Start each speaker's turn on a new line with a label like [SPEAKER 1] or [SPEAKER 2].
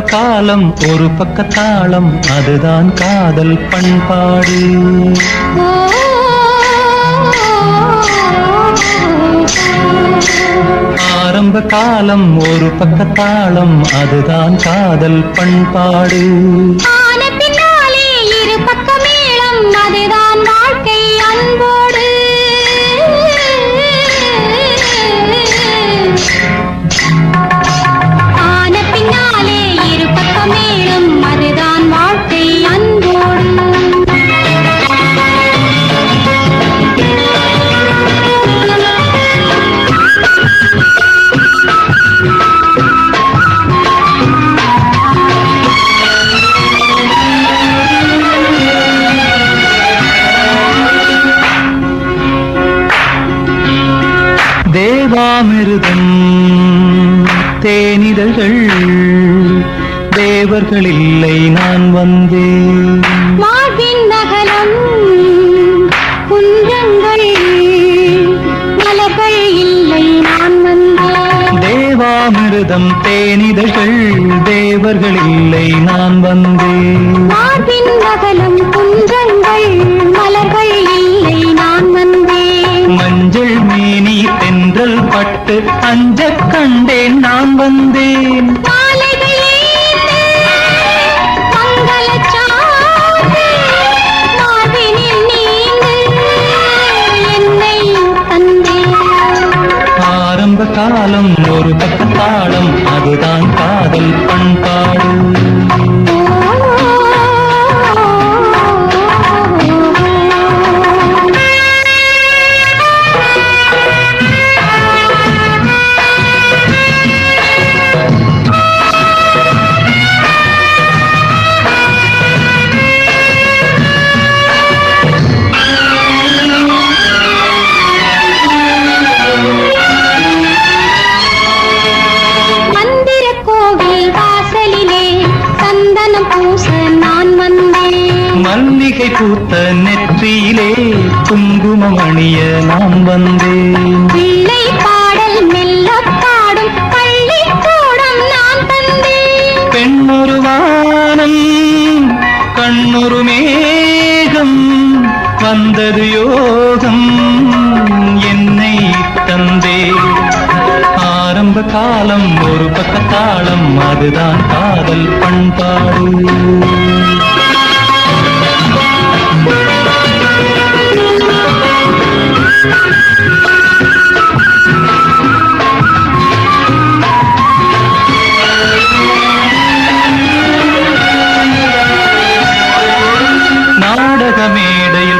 [SPEAKER 1] ஆரம்ப காலம் ஒரு பக்க தாளம் அதுதான் காதல் பண்பாடு. ஆரம்ப காலம் ஒரு பக்க தாளம் அதுதான் காதல் பண்பாடு. தேனிதழ்கள். தேவர்கள் இல்லை நான் வந்தேன்.
[SPEAKER 2] மார்பின் நகலம் குன்றங்கள் மலர்கள் இல்லை நான் வந்தேன்.
[SPEAKER 1] தேவாமிருதம் தேனிதழ்கள். தேவர்கள் இல்லை நான் வந்தேன்.
[SPEAKER 2] மார்பின் நகலம் குன்றங்கள் மலர்கள் இல்லை நான் வந்தேன்.
[SPEAKER 1] மஞ்சள் மேனி தென்றல் பட்டு அஞ்சக் வந்தேன். காலம் ஒரு பக்கத்தாளம் அதுதான் காதல்.
[SPEAKER 2] பூச நான் வந்தேன்.
[SPEAKER 1] மல்லிகை பூத்த நெற்றியிலே குங்குமம் அணிய நான் வந்தேன்.
[SPEAKER 2] பிள்ளை பாடல் மெல்ல பாடும் பள்ளிக்கூடம் நான் தந்தேன்.
[SPEAKER 1] பெண்ணொரு வானம் கண்ணொரு மேகம் வந்தது யோகம் ஆரம்ப காலம் ஒரு பக்க காலம் அதுதான் காதல் பண்பாடு. நாடக மேடையில்